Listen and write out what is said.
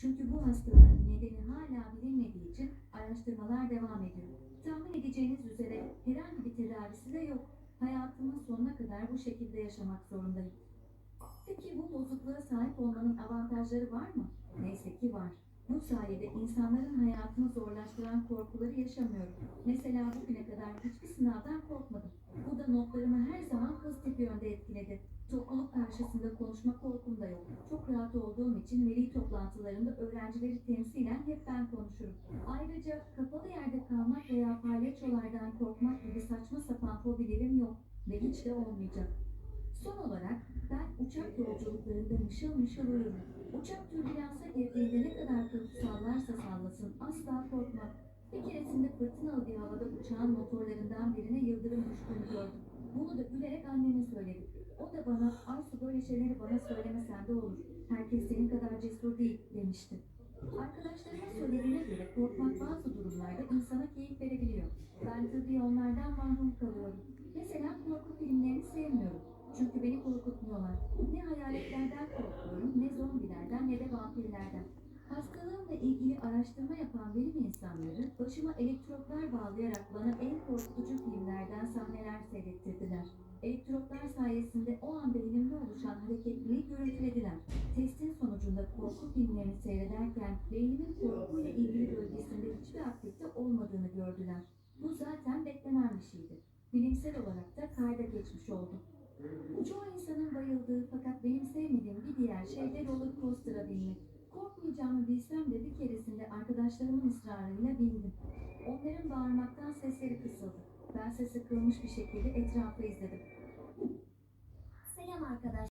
Çünkü bu hastalığın nedeni hala bilinmediği için araştırmalar devam ediyor. Tahmin edeceğiniz üzere herhangi bir tedavisi de yok. Hayatımın sonuna kadar bu şekilde yaşamak zorundayım. Peki bu bozukluğa sahip olmanın avantajları var mı? Neyse ki var. Bu sayede insanların hayatını zorlaştıran korkuları yaşamıyorum. Mesela bugüne kadar hiçbir sınavdan korkmadım. Bu da notlarımı her zaman pozitif yönde etkiledi. Karşısında konuşma korkum da yok. Çok rahat olduğum için veli toplantılarında öğrencileri temsilen hep ben konuşurum. Ayrıca kapalı yerde kalmak veya palyaçolardan korkmak gibi saçma sapan fobilerim yok ve hiç de olmayacak. Son olarak ben uçak yolculuklarında mışıl mışıl uyurum. Uçak türbülansa girdiğinde ne kadar kötü sallarsa sallasın asla korkmam. Bir keresinde fırtınalı bir havada uçağın motorlarından birine yıldırım düştüğünü gördüm. Bunu da gülerek anneme söyledim. O da bana Aysu böyle şeyleri bana söylemesen de olur. Herkes senin kadar cesur değil demişti. Arkadaşlarıma söylediğine göre korkmak bazı durumlarda insana keyif verebiliyor. Ben tabii onlardan mahrum kalıyorum. Mesela korku filmlerini sevmiyorum. Çünkü beni korkutmuyorlar. Ne hayaletlerden korkuyorum, ne zombilerden ne de vampirlerden. Hastalığımla ilgili araştırma yapan bilim insanları başıma elektrotlar bağlayarak bana en korkutucu filmlerden sahneler seyrettirdiler. Elektrotlar sayesinde o an beynimde oluşan hareketliliği görüntülediler. Testin sonucunda korku filmlerini seyrederken beynimin korkuyla ilgili bölgesinde hiçbir aktivite olmadığını gördüler. Bu zaten beklenen bir şeydi. Bilimsel olarak da kayda geçmiş oldu. Çoğu insanın bayıldığı fakat benim sevmediğim bir diğer şey de roller coaster'a binmek. Korkmayacağımı bilsem de bir keresinde arkadaşlarımın ısrarıyla bindim. Onların bağırmaktan sesleri kısıldı. Ben sesi kılmış bir şekilde etrafı izledim. Selam arkadaşlar.